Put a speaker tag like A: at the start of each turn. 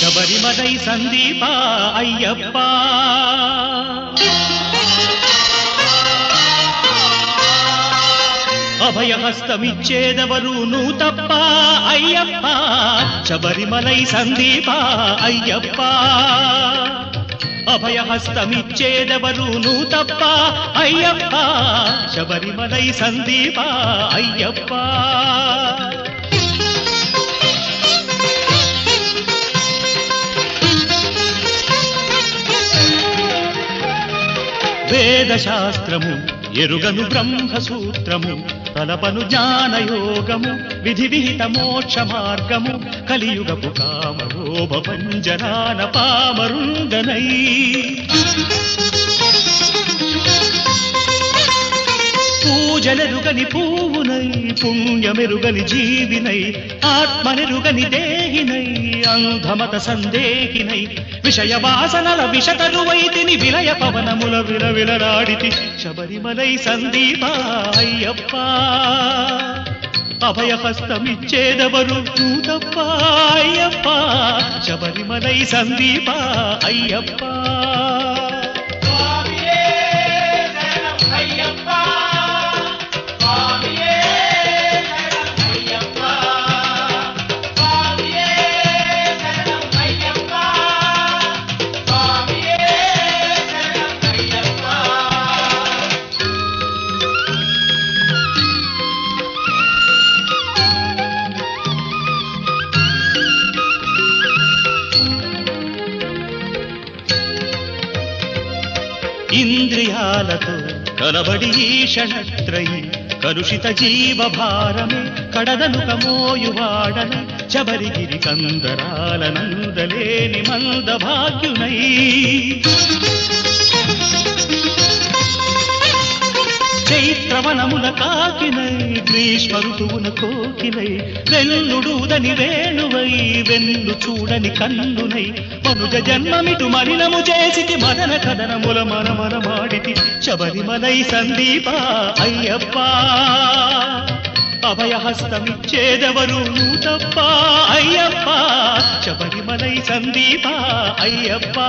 A: శబరిమలై సందీప అయ్యప్ప. అభయహస్తమిచ్చేదెవరు నువ్వు తప్ప అయ్యప్ప. శబరిమలై సందీప అయ్యప్ప. అభయహస్తమిచ్చేదెవరు నువ్వు తప్ప అయ్యప్ప. శబరిమలై సందీప అయ్యప్ప. వేదశాస్త్రము ఎరుగను బ్రహ్మసూత్రము తలపను జ్ఞానయోగము విధి విహిత మోక్ష మార్గము కలియుగపు కామరోభ పంజనాన పామరుంగనై పూజలెరుగని పూవునై పుణ్యమెరుగని జీవినై ఆత్మనెరుగని దేహినై అంధమత సందేహినై విషయ వాసనల విషతరువైతిని విలయ పవనముల విలవిలరాడితి. శబరిమలై సందీప అయ్యప్ప. అభయహస్తమిచ్చేదెవరు నువ్వు అయ్యప్ప. శబరిమలై సందీప అయ్యప్ప. ఇంద్రియాలతో కలబడి ఈషణత్రయి కలుషిత జీవ భారమే కడదనుక మోయువాడన శబరిగిరి కందరాల నందలేని మంద భాగ్యునై చైత్రవనముల కాకినై గ్రీష్మ ఋతువున కోకినై వెల్లుడూదని వేణువై వెన్ను చూడని కన్నునై మనుజ జన్మమిటు మలినము చేసితి మదన కథనముల మన మన మాడితి శబరిమలై సందీప అయ్యప్ప. అభయహస్తమిచ్చేదెవరు? నువ్వు తప్ప అయ్యప్ప. శబరిమలై సందీప అయ్యప్ప.